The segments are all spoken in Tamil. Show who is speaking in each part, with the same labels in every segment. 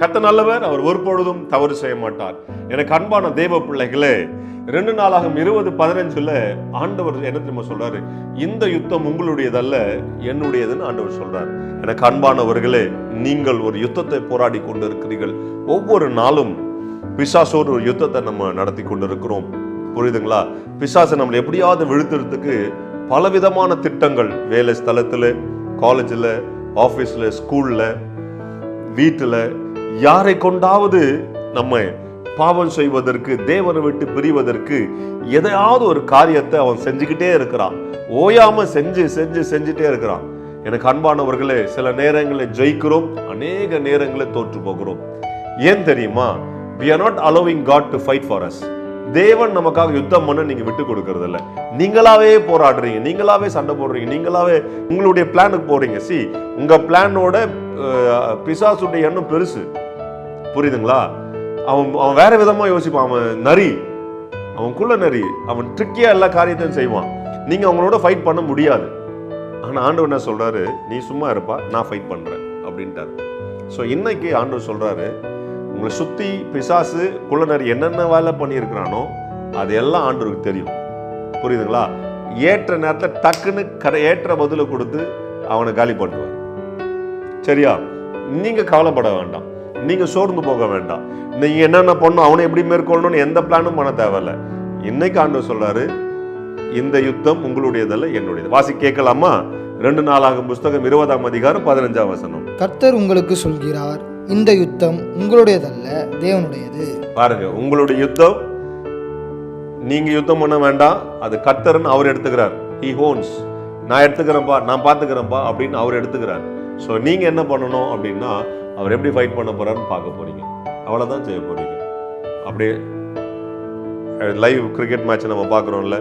Speaker 1: கத்த நல்லவர். அவர் ஒரு பொழுதும் தவறு செய்ய மாட்டார். எனக்கு அன்பான தெய்வ பிள்ளைகளே ரெண்டு நாளாகும் இருபது பதினஞ்சுல ஆண்டவர் என்ன தெரியுமா சொல்றாரு? இந்த யுத்தம் உங்களுடையதல்ல என்னுடையதுன்னு ஆண்டவர் சொல்றார். எனக்கு அன்பானவர்களே நீங்கள் ஒரு யுத்தத்தை போராடி கொண்டு இருக்கிறீர்கள் ஒவ்வொரு நாளும் பிசாசோடு ஒரு யுத்தத்தை நம்ம நடத்தி கொண்டு இருக்கிறோம் புரியுதுங்களா? பிசாசை நம்மளை எப்படியாவது விழுத்துறதுக்கு பலவிதமான திட்டங்கள் வேலை ஸ்தலத்தில் காலேஜில் ஆஃபீஸில் ஸ்கூலில் வீட்டில் யாரை கொண்டாவது நம்ம பாவம் செய்வதற்கு தேவனை விட்டு பிரிவதற்கு எதையாவது ஒரு காரியத்தை அவன் செஞ்சுக்கிட்டே இருக்கிறான். ஓயாமல் செஞ்சு செஞ்சு செஞ்சுட்டே இருக்கிறான். எனக்கு அன்பானவர்களே சில நேரங்களில் ஜெயிக்கிறோம் அநேக நேரங்களில் தோற்று போகிறோம். ஏன் தெரியுமா? We are not allowing God to fight for us தேவன் நமக்காக யுத்தம் பண்ண நீங்க விட்டு கொடுக்கறது இல்ல நீங்களாவே போராடுறீங்க நீங்களாவே சண்டை போடுறீங்க நீங்களாவே உங்களுடைய பிளானுக்கு போறீங்க. சி உங்க பிளானோட பிசாசுடைய எண்ணம் பெருசு. புரியுதுங்களா? அவன் அவன் வேற விதமா யோசிப்பான். அவன் நரி. அவன் குள்ள நரி. அவன் ட்ரிக்கியா எல்லா காரியத்தையும் செய்வான். நீங்க அவங்களோட ஃபைட் பண்ண முடியாது. ஆனா ஆண்டவர் என்ன சொல்றாரு? நீ சும்மா இருப்பா நான் ஃபைட் பண்றேன். அப்படின்ட்டாரு. ஸோ இன்னைக்கு ஆண்டவர் சொல்றாரு உங்களை சுற்றி பிசாசு குள்ளனர் என்னென்ன வேலை பண்ணியிருக்கிறானோ அது எல்லாம் ஆண்டவருக்கு தெரியும். புரியுதுங்களா? ஏற்ற நேரத்தில் டக்குன்னு கரை ஏற்ற பதிலை கொடுத்து அவனை காலி பண்ணுவார் சரியா? நீங்கள் கவலைப்பட வேண்டாம். நீங்கள் சோர்ந்து போக வேண்டாம். நீங்கள் என்னென்ன பண்ணணும் அவனை எப்படி மேற்கொள்ளணும்னு எந்த பிளானும் பண்ண தேவையில்ல. இன்னைக்கு ஆண்டவர் சொல்கிறாரு இந்த யுத்தம் உங்களுடையதல்ல என்னுடையது. வாசி கேட்கலாமா? ரெண்டு நாளாகும் புஸ்தகம் இருபதாம் அதிகாரம் பதினஞ்சாம் வசனம்.
Speaker 2: கர்த்தர் உங்களுக்கு சொல்கிறார் இந்த யுத்தம் உங்களுடையதல்ல தேவனுடையது.
Speaker 1: பாருங்க உங்களுடைய யுத்தம் நீங்க யுத்தம் பண்ண வேண்டாம். அது கர்த்தர்னு அவர் எடுத்துக்கிறார். ஹி ஹோன்ஸ் நான் எடுத்துக்கிறேன்ப்பா நான் பார்த்துக்கிறேன்ப்பா அப்படின்னு அவர் எடுத்துக்கிறார். ஸோ நீங்க என்ன பண்ணணும் அப்படின்னா அவர் எப்படி ஃபைட் பண்ண போறாருன்னு பார்க்க போறீங்க. அவ்வளோதான் செய்ய போறீங்க. அப்படியே லைவ் கிரிக்கெட் மேட்ச் நம்ம பார்க்குறோம்ல.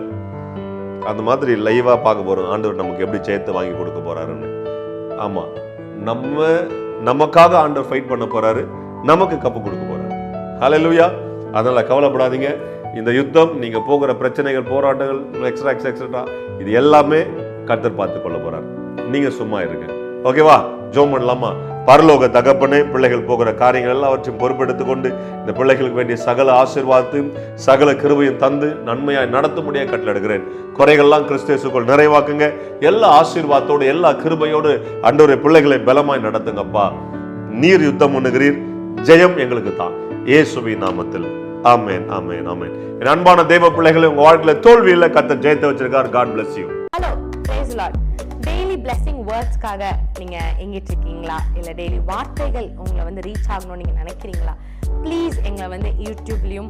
Speaker 1: அந்த மாதிரி லைவாக பார்க்க போகிறோம் ஆண்டவர் நமக்கு எப்படி சேர்த்து வாங்கி கொடுக்க போறாருன்னு. ஆமாம் நம்ம நமக்காக ஆண்டவர் ஃபைட் பண்ண போறாரு. நமக்கு கப்பு கொடுக்க போறாரு. ஹalleluya அதனால கவலைப்படாதீங்க. இந்த யுத்தம் நீங்க போகிற பிரச்சனைகள் போராட்டங்கள் எக்ஸ்ட்ரா எக்ஸ்ட்ரா எக்ஸட்ரா இது எல்லாமே கர்த்தர் பார்த்து கொள்ள போறாரு. நீங்க சும்மா இருங்க. ஓகேவா ஜோம் பண்ணலாமா? பரலோக தகப்பனே பிள்ளைகள் போகிற காரியங்கள் எல்லாவற்றையும் பொறுப்பெடுத்துக் கொண்டு இந்த பிள்ளைகளுக்கு வேண்டிய சகல ஆசீர்வாதத்தையும் சகல கிருபையும் தந்து நன்மையாய் நடத்தும்படியாக கட்டளையிடுகிறேன். குறைகள்லாம் கிறிஸ்தேசுக்குள் நிறைவாக்குங்க. எல்லா ஆசீர்வாதத்தோடு எல்லா கிருபையோடு அன்றைய பிள்ளைகளை பலமாய் நடத்துங்கப்பா. நீர் யுத்தம் பண்ணுகிறீர். ஜெயம் எங்களுக்கு தான் ஏசுபி நாமத்தில். ஆமேன் ஆமேன் ஆமேன். என் அன்பான தெய்வ பிள்ளைகளை உங்க வாழ்க்கையில தோல்வியில கத்த ஜெயத்தை வச்சிருக்கார். God bless you
Speaker 3: hello daily blessing வேர்ட்ஸ்க்காக நீங்க எங்கிட்டு இருக்கீங்களா இல்ல டெய்லி வார்த்தைகள் உங்களை வந்து ரீச் ஆகணும்னு நீங்க நினைக்கிறீங்களா? ப்ளீஸ் எங்களை வந்து யூடியூப்லயும்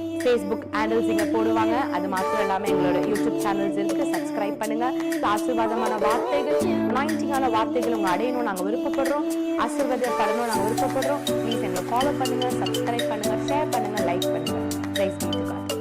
Speaker 3: ஃபேஸ்புக் ஹேண்டில்ஸ் இங்கே போடுவாங்க. அது மாத்திரம் இல்லாமல் எங்களோட யூடியூப் சேனல்ஸ் இருக்கு. சப்ஸ்கிரைப் பண்ணுங்க. ஆசீர்வாதமான வார்த்தைகள் அனாயிண்டிங்கான வார்த்தைகள் உங்க அடையணும் நாங்கள் விருப்பப்படுறோம். ஆசீர்வாதப்படணும் நாங்கள் விருப்பப்படுறோம். ப்ளீஸ் எங்களை ஃபாலோ பண்ணுங்க சப்ஸ்கிரைப் பண்ணுங்க ஷேர் பண்ணுங்க லைக் பண்ணுங்க. ப்ரைஸ்